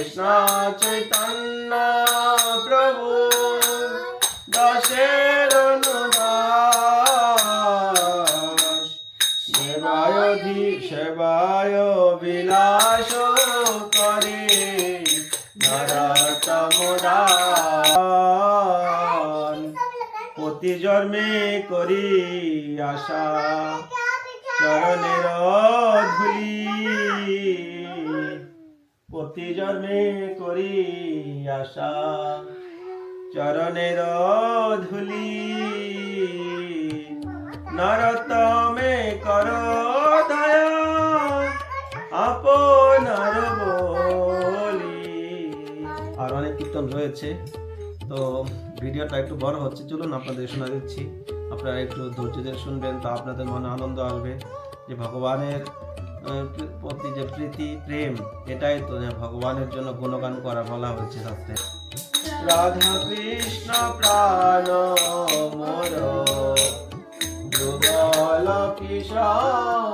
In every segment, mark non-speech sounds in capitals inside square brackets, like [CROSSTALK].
কৃষ্ণ চৈতন্য প্রভু দশের সেবায় সেবায় বিলাস করে প্রতি জন্মে করি আশা চরণের ধুলি প্রতি জন্মে করি আশা। চরণের ধুলি নরতমে কর দয়া। আপনার বলি। আর অনেক কীর্তন রয়েছে। তো ভিডিওটা একটু বড় হচ্ছে, চলুন আপনাদের শোনা দিচ্ছি। আপনারা একটু ধৈর্য ধরে শুনবেন, তো আপনাদের মনে আনন্দ আসবে যে ভগবানের প্রতি যে প্রীতি, প্রেম, এটাই তো যে ভগবানের জন্য গুণগান করা বলা হয়েছে শাস্ত্রে। রাধা কৃষ্ণ প্রাণ, মোর কিশোর।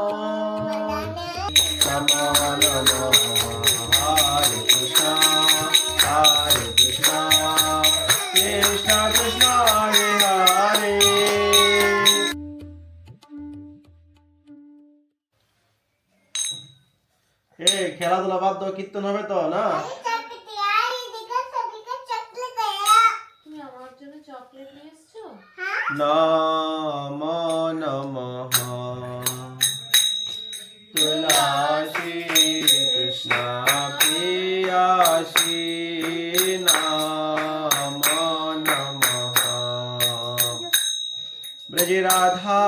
খেলাধুলা বাদ দাও কীর্তন হবে তো না? নম নমঃ তুলসী কৃষ্ণ প্রিয়াসী নাম নমঃ ব্রজ রাধা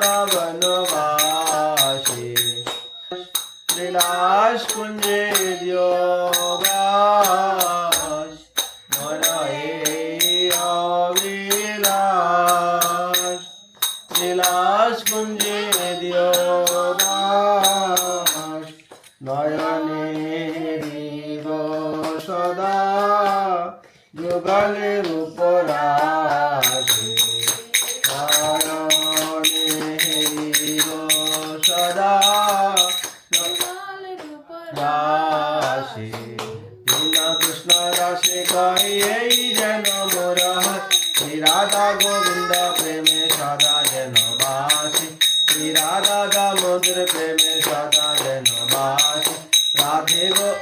বৃন্দাবন বাসে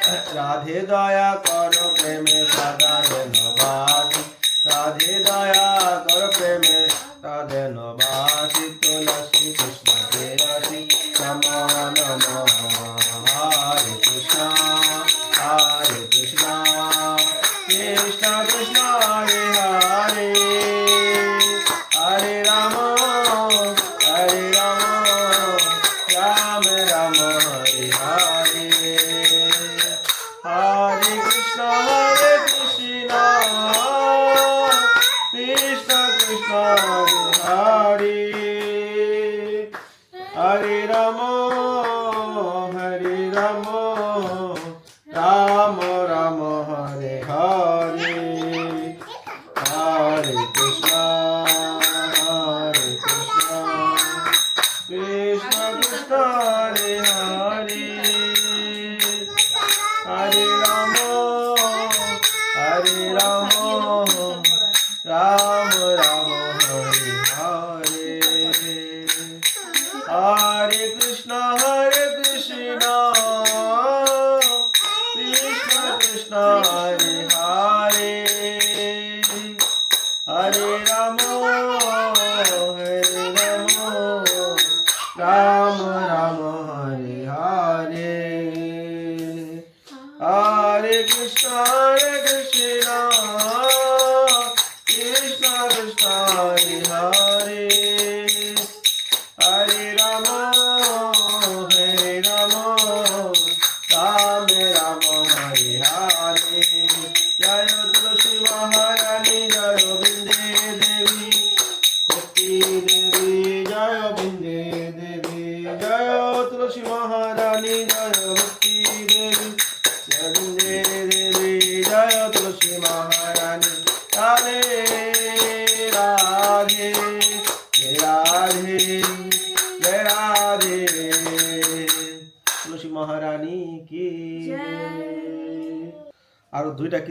রাধে দয়া কর প্রেমে সদা যেন বাসি। রাধে দয়া কর প্রেমে সদা যেন বাসি। তুলসী কৃষ্ণ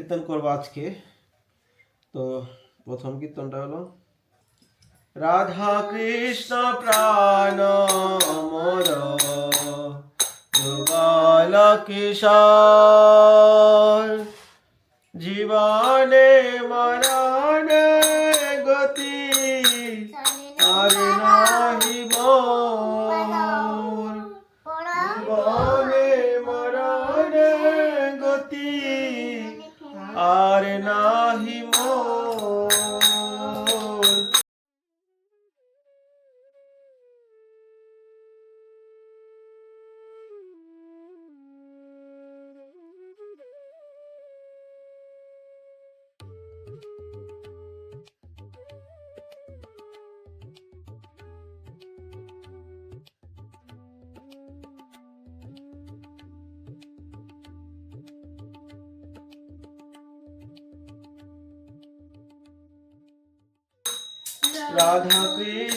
কীর্তন করব আজকে। তো প্রথম কীর্তনটা হলো, রাধা কৃষ্ণ প্রাণ মোর যুগল কিশোর, জীবনে মরণে গতি আর নাহি মোর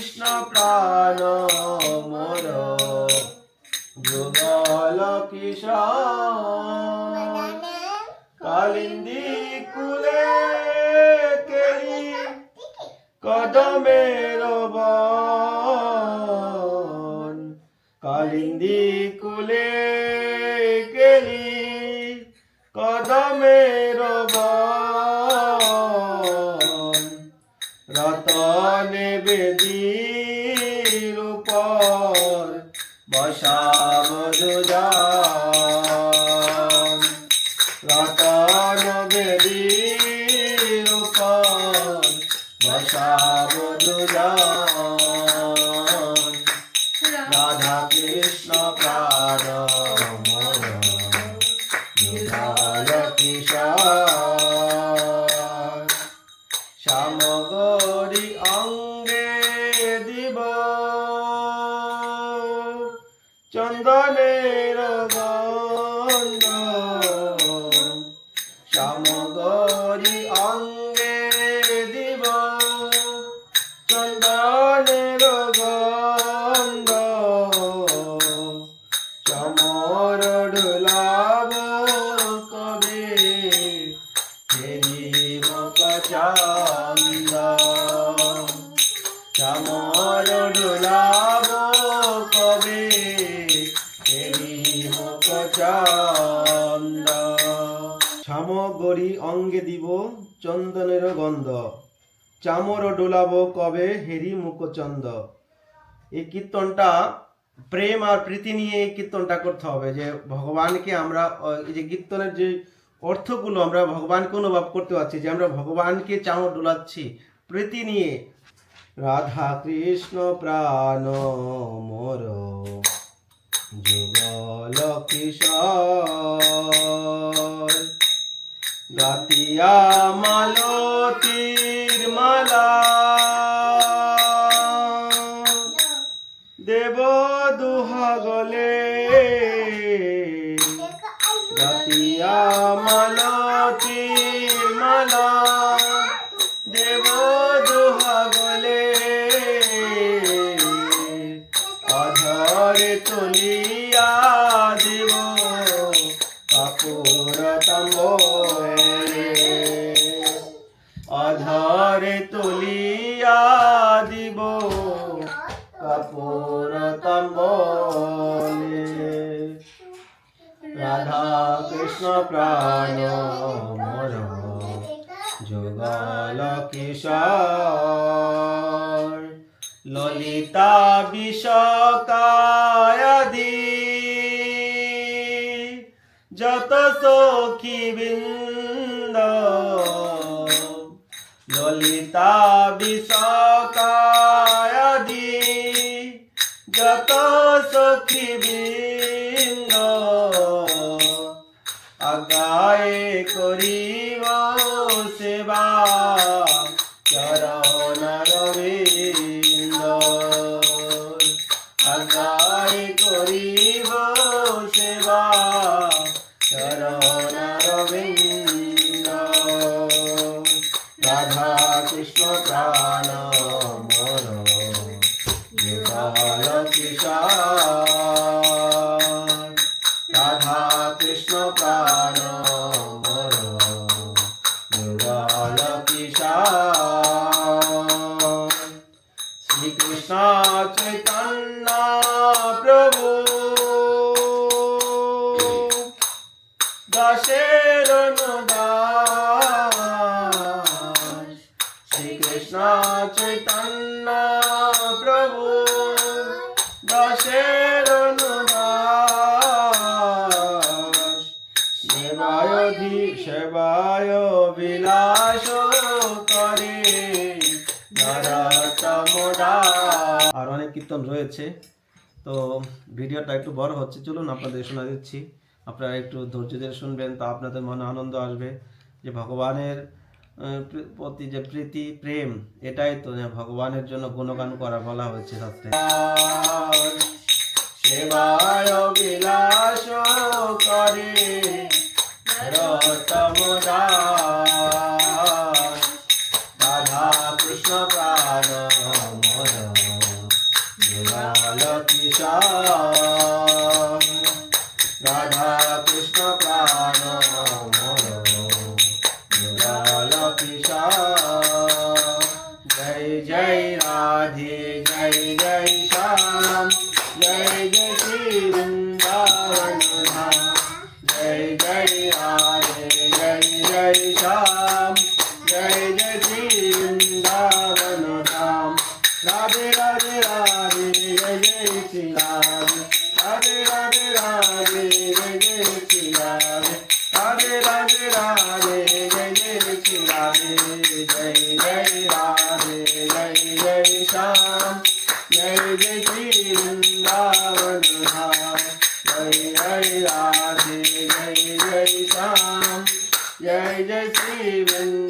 কৃষ্ণ প্রাণ মোর। যুগল কিশোর। কালিন্দী কুলে কেলি কদমের বন। কালিন্দী কুলে কেলি কদমের বন। রতনে বেদির চামর ডোলাব কবে হেরি মুখচন্দ এই কীর্তনটা প্রেম আর প্রীতি নিয়ে এই কীর্তনটা করতে হবে যে ভগবানকে আমরা, এই যে কীর্তনের যে অর্থগুলো আমরা ভগবানকে অনুভব করতে পারছি, যে আমরা ভগবানকে চামর ডোলাচ্ছি, প্রীতি নিয়ে। রাধা কৃষ্ণ প্রাণ মোর যুগল কিশোর। গাতিয়া মালতীর মালা। দেব দুহাগলে। গাতিয়া মালতীর মালা। দেব দুহাগলে। অধরে তুলিয়া দিব কাপুর প্রাণ মোর যুগল কিশোর। ললিতা বিষকায়াদি যত সখী বৃন্দ। ললিতা বিষকায়াদি আগায়ে কীর্তন রয়েছে। তো ভিডিওটা একটু বড় হচ্ছে, চলুন আপনাদের শোনা দিচ্ছি। আপনারা একটু ধৈর্য ধরে শুনবেন, তা আপনাদের মনে আনন্দ আসবে যে ভগবানের প্রতি যে প্রীতি, প্রেম, এটাই তো ভগবানের জন্য গুণগান করা বলা হয়েছে শাস্ত্রে। সেবায় বিলাস করে রাধা কৃষ্ণ রাধা কৃষ্ণ প্রাণ।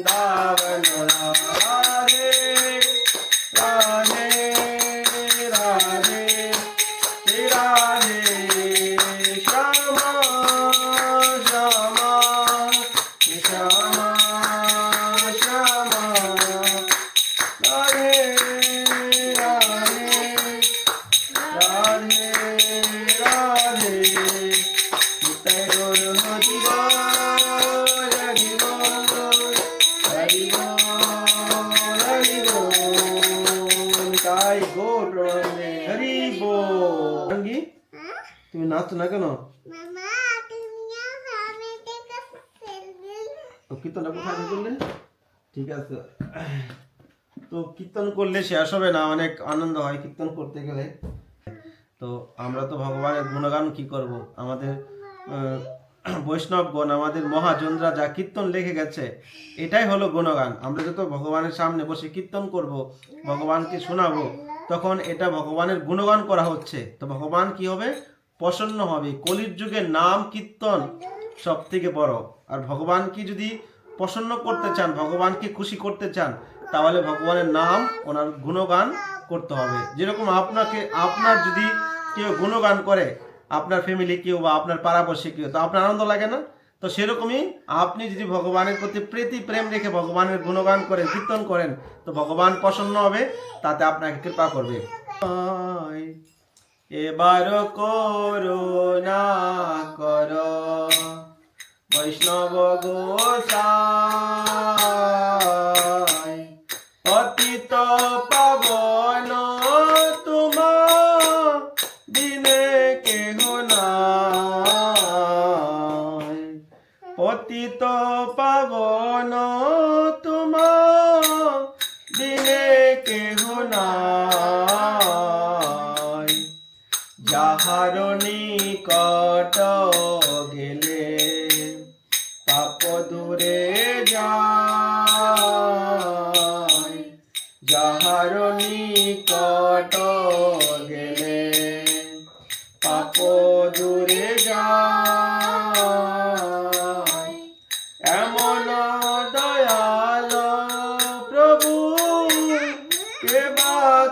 বৃন্দাবন কীর্তনটা কোথায় করলে? ঠিক আছে। তো কীর্তন করলে শেষ হবে না, অনেক আনন্দ হয় কীর্তন করতে গেলে। তো আমরা তো ভগবানের গুণগান কি করব? আমাদের বৈষ্ণবগণ, আমাদের মহাজনরা যা কীর্তন লিখে গেছে, এটাই হলো গুণগান। আমরা যত ভগবানের সামনে বসে কীর্তন করব, ভগবানকে শোনাবো, তখন এটা ভগবানের গুণগান করা হচ্ছে। তো ভগবান কি হবে? প্রসন্ন হবে। কলির যুগের নাম কীর্তন সব থেকে বড়। আর ভগবান কি যদি প্রসন্ন করতে চান ভগবানকে খুশি করতে চান, তাহলে ভগবানের নাম, ওনার গুণগান করতে হবে। যেরকম আপনাকে, আপনার যদি কেউ গুণগান করে, আপনার ফ্যামিলি কেউ বা আপনার পাড়াপড়শি কেউ, তো আপনার আনন্দ লাগে না? তো সেরকমই আপনি যদি ভগবানের প্রতি প্রীতি, প্রেম রেখে ভগবানের গুণগান করেন, কীর্তন করেন, তো ভগবান প্রসন্ন হবে, তাতে আপনাকে কৃপা করবে। এবার করো না কর। বৈষ্ণব গোসাই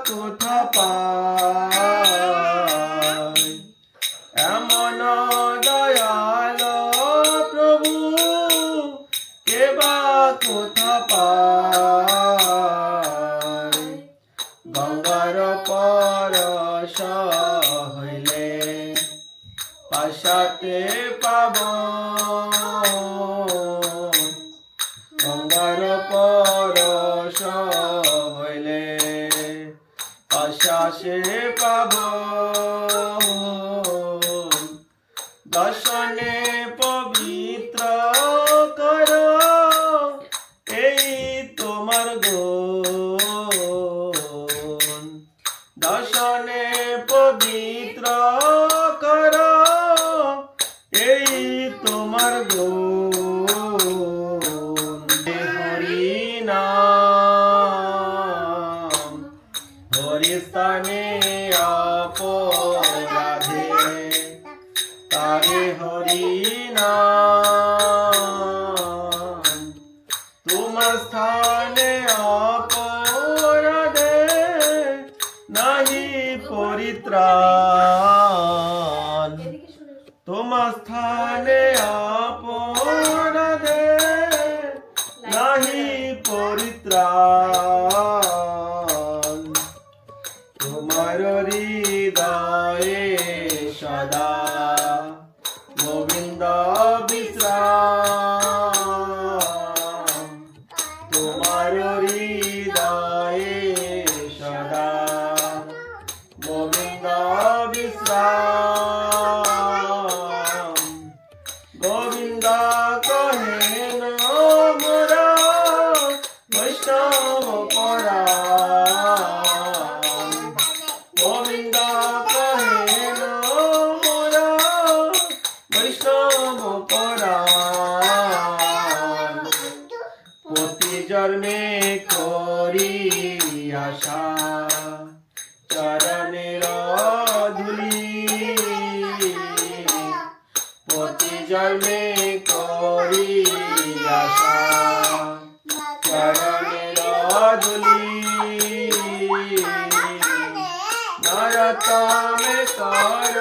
কোথা পায় मे कार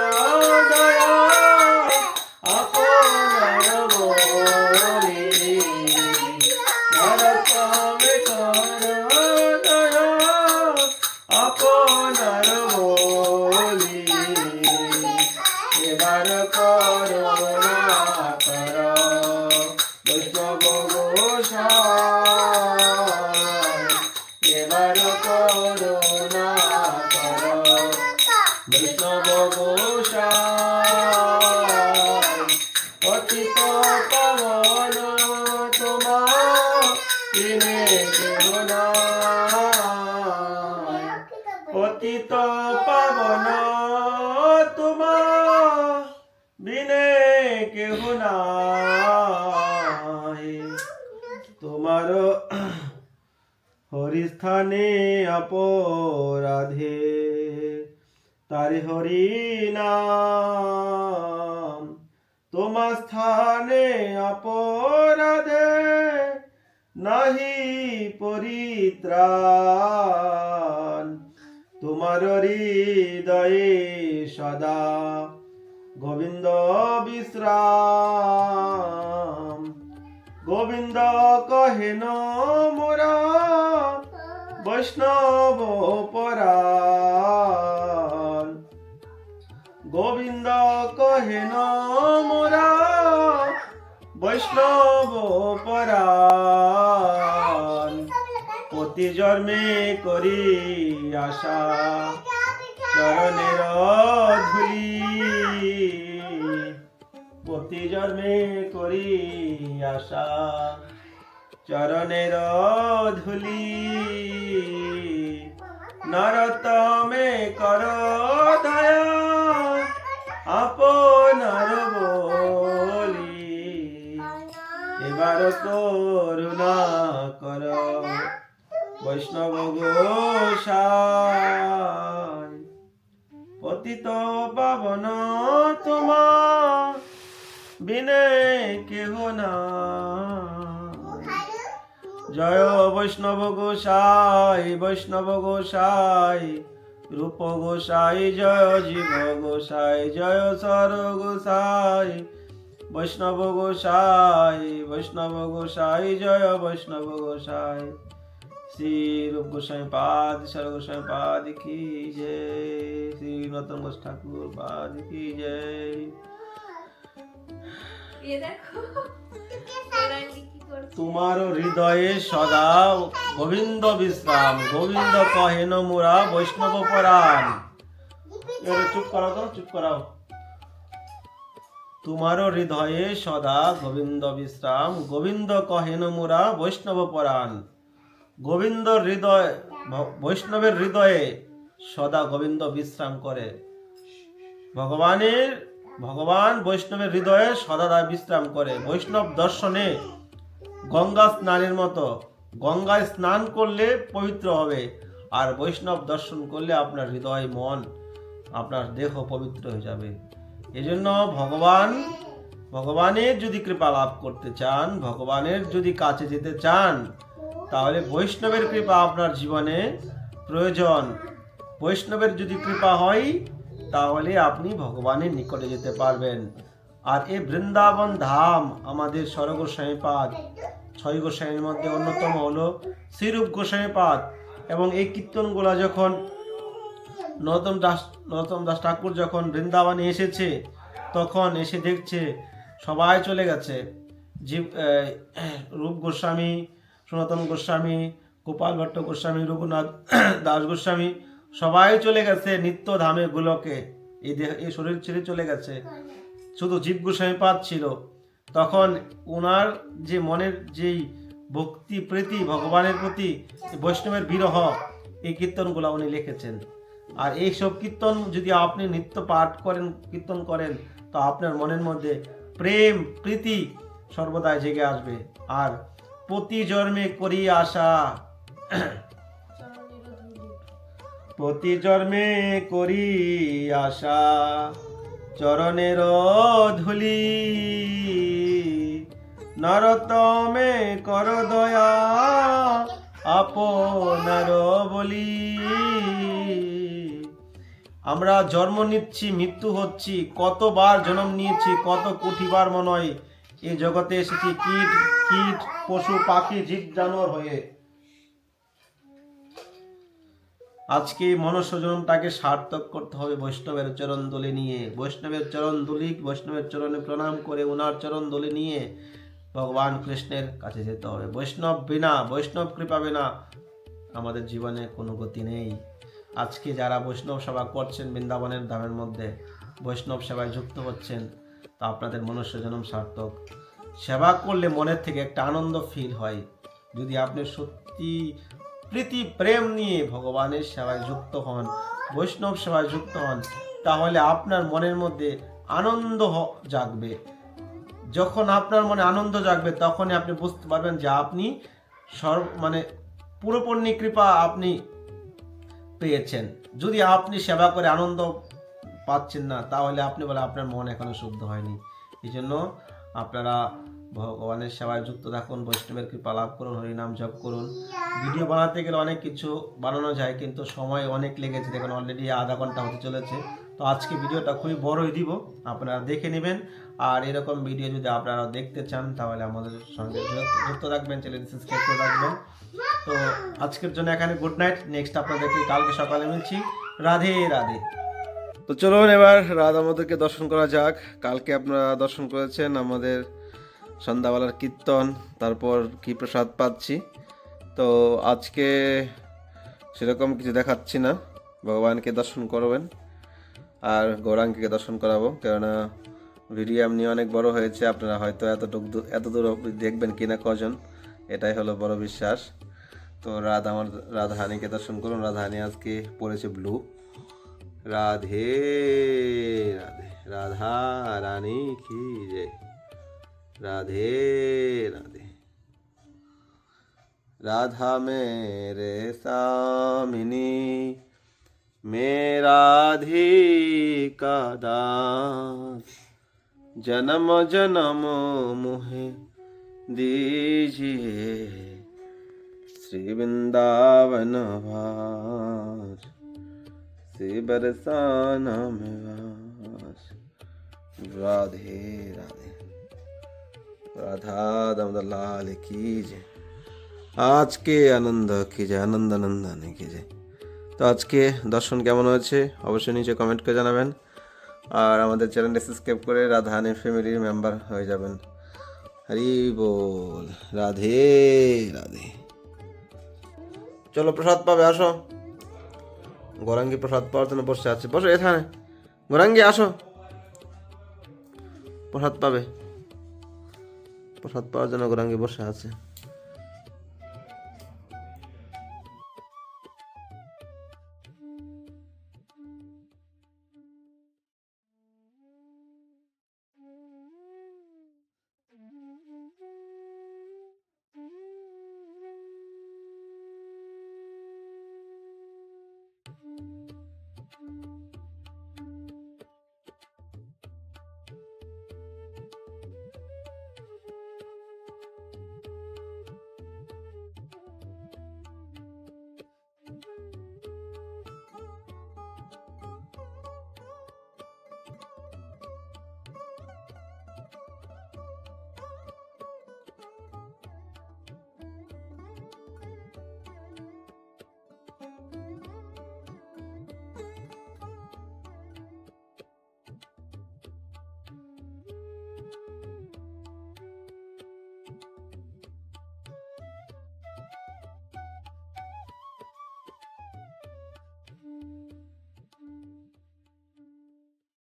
কেহ নাই। তোমার হরিস্থানে অপরাধে, তারি হরি নাম তোমার স্থানে অপরাধে নাহি পরিত্রাণ। তোমার হৃদয়ে সদা গোবিন্দ বিশ্রাম। গোবিন্দ কহেন মোরা বৈষ্ণব পরাণ। গোবিন্দ কহেন মোরা বৈষ্ণব পরাণ। প্রতি জন্মে করি আশা। চরণের ধুলি প্রতি জন্মে করি আশা। চরণের ধুলি নরতমে কর দয়া। আপনার বলি। এবার করুণা কর। বৈষ্ণব গোসাই। পতিত পাবন তোমার। বিনে কেহ না। জয় বৈষ্ণব গোসাই বৈষ্ণব গোসাই, রূপ গোসাই, জয় জীব গোসাই, জয় সর গোসাই, বৈষ্ণব গোসাই বৈষ্ণব গোসাই, জয় বৈষ্ণব গোসাই। শ্রী রূপ গোস্বামী পাদ সর গোস্বামী পাদ কি জয় শ্রী নতন ঘোষ ঠাকুর পাদ কি জয় তোমার হৃদয়ে সদা গোবিন্দ বিশ্রাম গোবিন্দ কহেন মুরা বৈষ্ণব পরাণ চুপ করাও তো চুপ করাও তোমার হৃদয়ে সদা গোবিন্দ বিশ্রাম গোবিন্দ কহেন মুরা বৈষ্ণব পরাণ গোবিন্দ হৃদয় বৈষ্ণবের হৃদয়ে সদা গোবিন্দ বিশ্রাম করে। ভগবানের, ভগবান বৈষ্ণবের হৃদয়ে সদা বিশ্রাম করে। বৈষ্ণব দর্শনে গঙ্গা স্নানের মতো, গঙ্গায় স্নান করলে পবিত্র হবে। আর বৈষ্ণব দর্শন করলে আপনার হৃদয়, মন, আপনার দেহ পবিত্র হয়ে যাবে। এজন্য ভগবান, ভগবানের যদি কৃপা লাভ করতে চান, ভগবানের যদি কাছে যেতে চান তাহলে বৈষ্ণবের কৃপা আপনার জীবনে প্রয়োজন। বৈষ্ণবের যদি কৃপা হয়, তাহলে আপনি ভগবানের নিকটে যেতে পারবেন। আর এই বৃন্দাবন ধাম আমাদের স্বর্গ গোস্বামীপাদ ছয় গোস্বামীর মধ্যে অন্যতম হলো শ্রীরূপ গোস্বামীপাদ এবং এই কীর্তনগুলা যখন নরতম দাস নরতম দাস ঠাকুর যখন বৃন্দাবনে এসেছে, তখন এসে দেখছে, সবাই চলে গেছে। জীব রূপ গোস্বামী সনাতন গোস্বামী, গোপাল ভট্ট গোস্বামী, রঘুনাথ [CLEARS THROAT] দাস গোস্বামী, সবাই চলে গেছে নিত্য ধামে গুলোকে। এই দেহ এই শরীর ছেড়ে চলে গেছে। শুধু জীব গোস্বামী পাদ ছিল। তখন ওনার যে মনের যেই ভক্তি প্রীতি, ভগবানের প্রতি বৈষ্ণবের বিরহ, এই কীর্তনগুলো উনি লিখেছেন। আর এই সব কীর্তন যদি আপনি নিত্য পাঠ করেন, কীর্তন করেন, তো আপনার মনের মধ্যে প্রেম, প্রীতি সর্বদাই জেগে আসবে। আর প্রতি জন্মে করি আশা। প্রতি জন্মে করি আশা। চরণের ধুলি, নরতমে কর দয়া, আপনার বলি। আমরা জন্ম নিচ্ছি, মৃত্যু হচ্ছি, কতবার জন্ম নিয়েছি, কত কোটিবার মনে হয় এই জগতে এসেছি? কীট কীট, পশু, পাখি, জীব, জানোয়ার হয়ে। আজকে মনুষ্য সার্থক করতে হবে বৈষ্ণবের চরণ দলে নিয়ে। বৈষ্ণবের চরণ দুলি বৈষ্ণবের চরণে প্রণাম করে ওনার চরণ দলে নিয়ে ভগবান কৃষ্ণের কাছে যেতে হবে। বৈষ্ণব বিনা, বৈষ্ণব কৃপা বিনা আমাদের জীবনে কোনো গতি নেই। আজকে যারা বৈষ্ণব সেবা করছেন বৃন্দাবনের ধামের মধ্যে, বৈষ্ণব সেবায় যুক্ত হচ্ছেন তা আপনাদের মনুষ্য জন্ম সার্থক। সেবা করলে মনের থেকে একটা আনন্দ ফিল হয়। যদি আপনি সত্যি প্রীতি, প্রেম নিয়ে ভগবানের সেবায় যুক্ত হন, বৈষ্ণব সেবায় যুক্ত হন, তাহলে আপনার মনের মধ্যে আনন্দ জাগবে। যখন আপনার মনে আনন্দ জাগবে, তখনই আপনি বুঝতে পারবেন যে আপনি সর্ব মানে পুরোপূর্ণ কৃপা আপনি পেয়েছেন। যদি আপনি সেবা করে আনন্দ পাচ্ছেন না, তাহলে আপনি বলে আপনার মন এখনও শুদ্ধ হয়নি। এই জন্য আপনারা ভগবানের সেবায় যুক্ত থাকুন, বৈষ্ণবের কৃপা লাভ করুন, হরিনাম জপ করুন। ভিডিও বানাতে গেলে অনেক কিছু বানানো যায়, কিন্তু সময় অনেক লেগেছে। দেখুন অলরেডি আধা ঘণ্টা হতে চলেছে। তো আজকে ভিডিওটা খুবই বড়ই দিব, আপনারা দেখে নেবেন। আর এরকম ভিডিও যদি আপনারা দেখতে চান, তাহলে আমাদের সঙ্গে যুক্ত- রাখবেন চ্যানেল সাবস্ক্রাইব করে রাখবেন। তো আজকের জন্য এখানে গুড নাইট নেক্সট আপনাদেরকে কালকে সকালে মিলছি। রাধে রাধে। তো চলুন এবার রাধা আমাদেরকে দর্শন করা যাক। কালকে আপনারা দর্শন করেছেন আমাদের সন্ধ্যাবেলার কীর্তন, তারপর কি প্রসাদ পাচ্ছি। তো আজকে সেরকম কিছু দেখাচ্ছি না। ভগবানকে দর্শন করবেন আর গৌরাঙ্গকে দর্শন করাবো, কেননা ভিডিও এমনি অনেক বড় হয়েছে, আপনারা হয়তো এতটুকু এত দূর দেখবেন কিনা কজন, এটাই হলো বড় বিশ্বাস। তো রাধা আমার, রাধাহানিকে দর্শন করুন। রাধাহানি আজকে পড়েছে ব্লু। राधे राधे, राधा रानी की जय। राधे राधे। राधा मेरे सामिनी, मेरा का दास। जन्म जन्म मुहे दीजिए, श्री वृंदावन भार श्री बरसाना में वास राधे राधे राधा दामोदर लाल की जय আজকে আনন্দ কি যায় আনন্দ আনন্দানে কি যায় তো আজকে দর্শন কেমন হয়েছে অবশ্যই নিচে কমেন্ট করে জানাবেন আর আমাদের চ্যানেলটা সাবস্ক্রাইব করে রাধাহানি ফ্যামিলির মেম্বার হয়ে যাবেন হরি বল রাধে রাধে চলো প্রসাদ পাবে আসো গৌরাঙ্গি প্রসাদ পাওয়ার জন্য বসে আছে। বসো এখানে। গৌরাঙ্গী আসো। প্রসাদ পাবে। প্রসাদ পাওয়ার জন্য গৌরাঙ্গী বসে আছে।